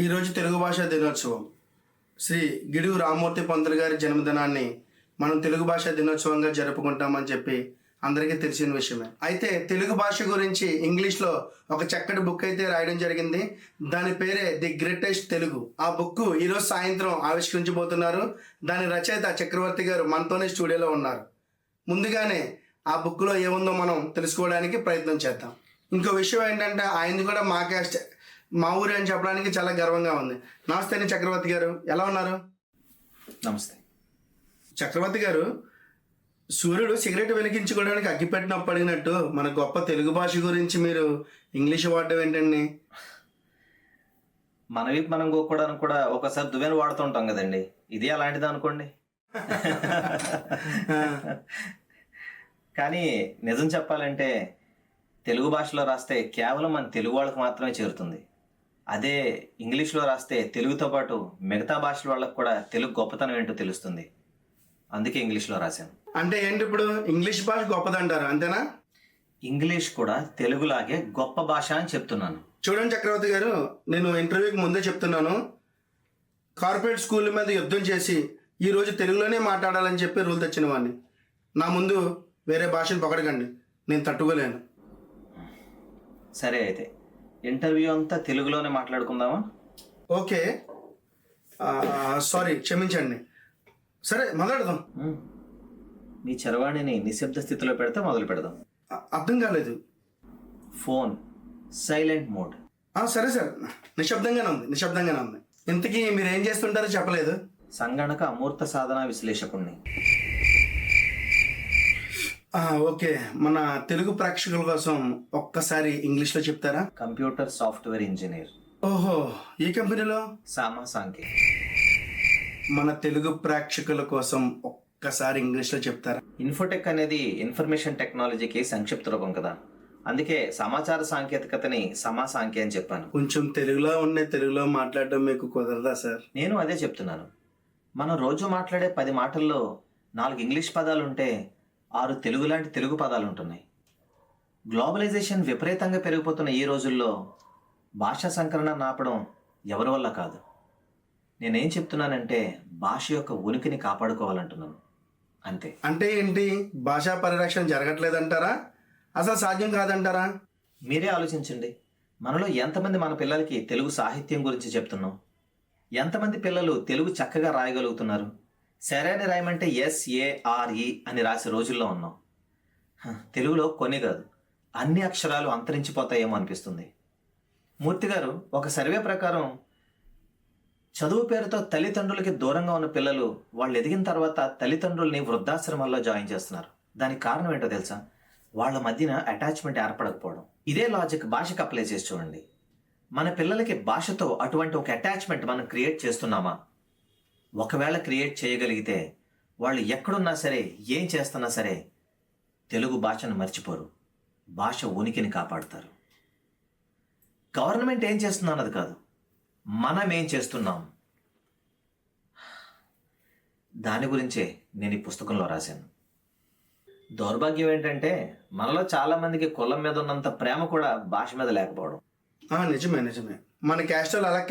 ఈరోజు తెలుగు భాషా దినోత్సవం. శ్రీ గిడుగు రామ్మూర్తి పంతులు గారి జన్మదినాన్ని మనం తెలుగు భాషా దినోత్సవంగా జరుపుకుంటామని చెప్పి అందరికీ తెలిసిన విషయమే. అయితే తెలుగు భాష గురించి ఇంగ్లీష్లో ఒక చక్కటి బుక్ అయితే రాయడం జరిగింది. దాని పేరే ది గ్రేటెస్ట్ తెలుగు. ఆ బుక్ ఈరోజు సాయంత్రం ఆవిష్కరించబోతున్నారు. దాని రచయిత చక్రవర్తి గారు మనతోనే స్టూడియోలో ఉన్నారు. ముందుగానే ఆ బుక్లో ఏముందో మనం తెలుసుకోవడానికి ప్రయత్నం చేద్దాం. ఇంకో విషయం ఏంటంటే ఆయనది కూడా మాకే మా ఊరు అని చెప్పడానికి చాలా గర్వంగా ఉంది. నమస్తే అండి చక్రవర్తి గారు. ఎలా ఉన్నారు? నమస్తే. చక్రవర్తి గారు సూర్యుడు సిగరెట్ వెలిగించుకోవడానికి అగ్గిపెట్టినప్పుడు అడిగినట్టు మన గొప్ప తెలుగు భాష గురించి మీరు ఇంగ్లీష్ వాడడం ఏంటండి? మన వీపు మనం గోక్కోవడానికి కూడా ఒకసారి దువ్వెన వాడుతుంటాం కదండి. ఇది అలాంటిది అనుకోండి. కానీ నిజం చెప్పాలంటే తెలుగు భాషలో రాస్తే కేవలం మన తెలుగు వాళ్ళకి మాత్రమే చేరుతుంది. అదే ఇంగ్లీష్లో రాస్తే తెలుగుతో పాటు మిగతా భాషల వాళ్ళకి కూడా తెలుగు గొప్పతనం ఏంటో తెలుస్తుంది. అందుకే ఇంగ్లీష్లో రాశాను. అంటే ఏంటి ఇప్పుడు? ఇంగ్లీష్ భాష గొప్పదంటారు? అంతేనా? ఇంగ్లీష్ కూడా తెలుగులాగే గొప్ప భాష అని చెప్తున్నాను. చూడండి చక్రవర్తి గారు నేను ఇంటర్వ్యూకి ముందే చెప్తున్నాను. కార్పొరేట్ స్కూల్ మీద యుద్ధం చేసి ఈ రోజు తెలుగులోనే మాట్లాడాలని చెప్పి రూల్ తెచ్చిన వాడిని. నా ముందు వేరే భాషను పొగడకండి. నేను తట్టుకోలేను. సరే అయితే. ఇంటర్వ్యూ అంతా తెలుగులోనే మాట్లాడుకుందామా? ఓకే. సారీ క్షమించండి. సరే మొదలెడదాం. నీ చరవాణిని నిశ్శబ్ద స్థితిలో పెడితే మొదలు పెడదాం. అర్థం కాలేదు. Phone silent mode. సరే సార్. నిశ్శబ్దంగానే ఉంది నిశ్శబ్దంగానే ఉంది. ఇంతకీ మీరు ఏం చేస్తుంటారో చెప్పలేదు. సంగణక అమూర్త సాధన విశ్లేషకుణ్ణి. ఓకే. మన తెలుగు ప్రేక్షకుల కోసం ఒక్కసారి ఇంగ్లీష్లో చెప్తారా? Computer software engineer. ఓహో. ఈ కంపెనీలో? సామా సాంకే. మన తెలుగు ప్రేక్షకుల కోసం ఒక్కసారి ఇంగ్లీష్లో చెప్తారా? ఇన్ఫోటెక్ అనేది ఇన్ఫర్మేషన్ టెక్నాలజీకి సంక్షిప్త రూపం కదా. అందుకే సమాచార సాంకేతికతని సమా సాంకే అని చెప్పాను. కొంచెం తెలుగులో ఉండే తెలుగులో మాట్లాడడం మీకు కుదరదా సార్? నేను అదే చెప్తున్నాను. మనం రోజు మాట్లాడే పది మాటల్లో నాలుగు ఇంగ్లీష్ పదాలు ఉంటే ఆరు తెలుగు లాంటి తెలుగు పదాలు ఉంటున్నాయి గ్లోబలైజేషన్ విపరీతంగా పెరిగిపోతున్న ఈ రోజుల్లో భాషా సంకలన నాపడం ఎవరి వల్ల కాదు. నేనేం చెప్తున్నానంటే భాష యొక్క ఉనికిని కాపాడుకోవాలంటున్నాను. అంతే. అంటే ఏంటి? భాషా పరిరక్షణ జరగట్లేదంటారా? అసలు సాధ్యం కాదంటారా? మీరే ఆలోచించండి. మనలో ఎంతమంది మన పిల్లలకి తెలుగు సాహిత్యం గురించి చెప్తున్నాం? ఎంతమంది పిల్లలు తెలుగు చక్కగా రాయగలుగుతున్నారు? సరైన రాయమంటే ఎస్ఏఆర్ఈ అని రాసే రోజుల్లో ఉన్నాం. తెలుగులో కొన్ని కాదు. అన్ని అక్షరాలు అంతరించిపోతాయేమో అనిపిస్తుంది. మూర్తి గారు ఒక సర్వే ప్రకారం చదువు పేరుతో తల్లిదండ్రులకి దూరంగా ఉన్న పిల్లలు వాళ్ళు ఎదిగిన తర్వాత తల్లిదండ్రుల్ని వృద్ధాశ్రమాల్లో జాయిన్ చేస్తున్నారు. దానికి కారణం ఏంటో తెలుసా? వాళ్ళ మధ్యన అటాచ్మెంట్ ఏర్పడకపోవడం. ఇదే లాజిక్ భాషకు అప్లై చేసి చూడండి. మన పిల్లలకి భాషతో అటువంటి ఒక అటాచ్మెంట్ మనం క్రియేట్ చేస్తున్నామా? ఒకవేళ క్రియేట్ చేయగలిగితే వాళ్ళు ఎక్కడున్నా సరే ఏం చేస్తున్నా సరే తెలుగు భాషను మర్చిపోరు. భాష ఉనికిని కాపాడుతారు. గవర్నమెంట్ ఏం చేస్తుందో అన్నది కాదు. మనం ఏం చేస్తున్నాం? దాని గురించే నేను ఈ పుస్తకంలో రాశాను. దౌర్భాగ్యం ఏంటంటే మనలో చాలా మందికి కులం మీద ఉన్నంత ప్రేమ కూడా భాష మీద లేకపోవడం. నిజమే నిజమే. మన క్యాస్ట్ అలా కాదు.